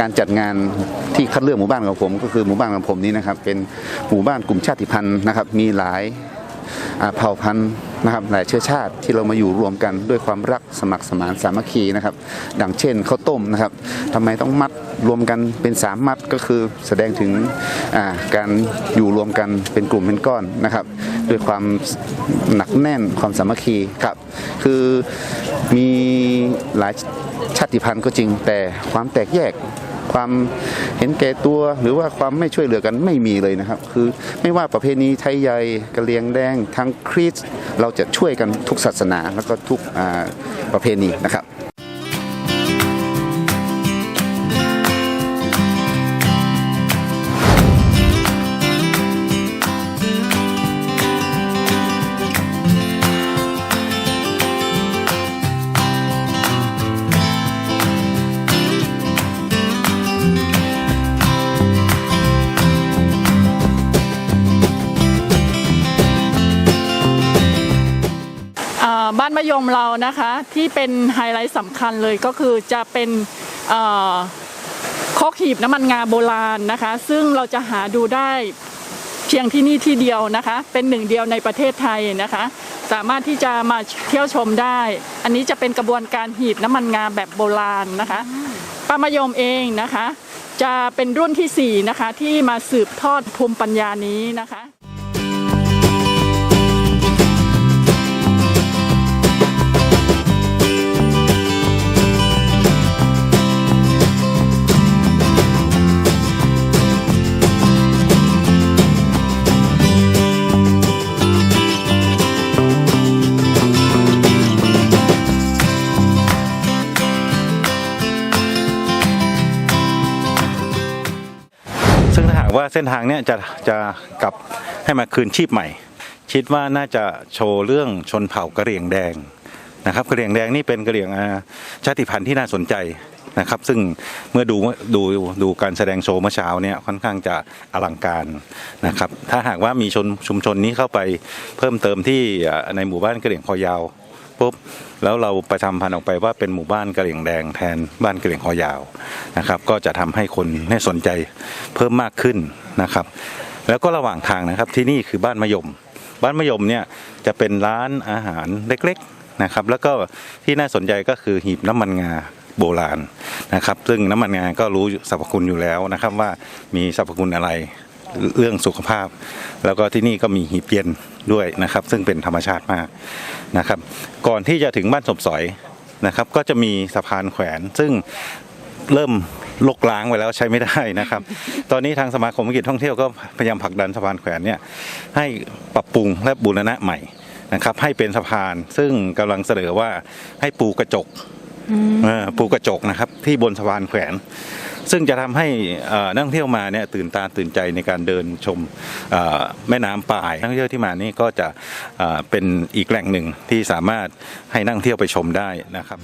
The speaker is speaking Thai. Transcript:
การจัดงานที่คัดเลือกหมู่บ้านของผม ก็คือหมู่บ้านของผมนี้นะครับ เป็นหมู่บ้านกลุ่มชาติพันธุ์นะครับ มีหลายเผ่าพันธุ์นะครับหลายเชื้อชาติที่เรามาอยู่รวมกันด้วยความรักสมัครสมานสามัคคีนะครับ ดังเช่นข้าวต้มนะครับทำไมต้องมัดรวมกันเป็นสามมัดก็คือแสดงถึงการอยู่รวมกันเป็นกลุ่มเป็นก้อนนะครับ ด้วยความหนักแน่นความสามัคคีครับ คือมีหลายชาติพันธุ์ก็จริงแต่ความแตกแยก ความเห็นแก่ตัว หรือว่าความไม่ช่วยเหลือกันไม่มีเลยนะครับ คือไม่ว่าประเพณีไทยใหญ่กะเหรียงแดงทางคริสเราจะช่วยกันทุกศาสนาแล้วก็ทุกประเพณีนะครับ บ้านมะยมเรานะคะที่เป็นไฮไลท์สำคัญเลยก็คือจะเป็นเอ่อคอกหีบน้ำมันงาโบราณนะคะ ซึ่งเราจะหาดูได้เพียงที่นี่ที่เดียวนะคะ เป็นหนึ่งเดียวในประเทศไทยนะคะ สามารถที่จะมาเที่ยวชมได้ อันนี้จะเป็นกระบวนการหีบน้ำมันงาแบบโบราณนะคะป้ามะยมเองนะคะ จะเป็นรุ่นที่สี่นะคะที่มาสืบทอดภูมิปัญญานี้นะคะ เส้นทางเนี้ยจะจะกลับให้มาคืนชีพใหม่ คิดว่าน่าจะโชว์เรื่องชนเผ่ากระเหรี่ยงแดงนะครับกระเหรี่ยงแดงนี่เป็นกระเหรี่ยงอ่าชาติพันธุ์ที่น่าสนใจนะครับ ซึ่งเมื่อดูดูดูการแสดงโชว์เมื่อเช้าเนี่ยค่อนข้างจะอลังการนะครับ ถ้าหากว่ามีชนชุมชนนี้เข้าไปเพิ่มเติมที่ในหมู่บ้านกระเหรี่ยงคอยาว ปุ๊บแล้วเราประชาพันธ์ออกไปว่าเป็นหมู่บ้านกระเหรี่ยงแดงแทนบ้านกระเหรี่ยงคอยาวนะครับ ก็จะทำให้คนให้สนใจเพิ่มมากขึ้นนะครับ แล้วก็ระหว่างทางนะครับที่นี่คือบ้านมะยม บ้านมะยมเนี่ยจะเป็นร้านอาหารเล็กๆนะครับ แล้วก็ที่น่าสนใจก็คือหีบน้ำมันงาโบราณนะครับ ซึ่งน้ำมันงาก็รู้สรรพคุณอยู่แล้วนะครับว่ามีสรรพคุณอะไร เรื่องสุขภาพ แล้วก็ที่นี่ก็มีหีบเย็นด้วยนะครับ ซึ่งเป็นธรรมชาติมากนะครับ ก่อนที่จะถึงบ้านสมสอยนะครับ ก็จะมีสะพานแขวนซึ่งเริ่มลกล้างไปแล้วใช้ไม่ได้นะครับ ตอนนี้ทางสมาคมธุรกิจท่องเที่ยวก็พยายามผลักดันสะพานแขวนเนี่ยให้ปรับปรุงและบูรณะใหม่นะครับ ให้เป็นสะพานซึ่งกำลังเสนอว่าให้ปูกระจกเออปูกระจกนะครับ ที่บนสะพานแขวน ซึ่งจะทำให้นักท่องเที่ยวมาเนี่ยตื่นตาตื่นใจในการเดินชมแม่น้ำป่ายนักท่องเที่ยวที่มานี่ก็จะเอ่อเป็นอีกแหล่งหนึ่งที่สามารถให้นักท่องเที่ยวไปชมได้นะครับ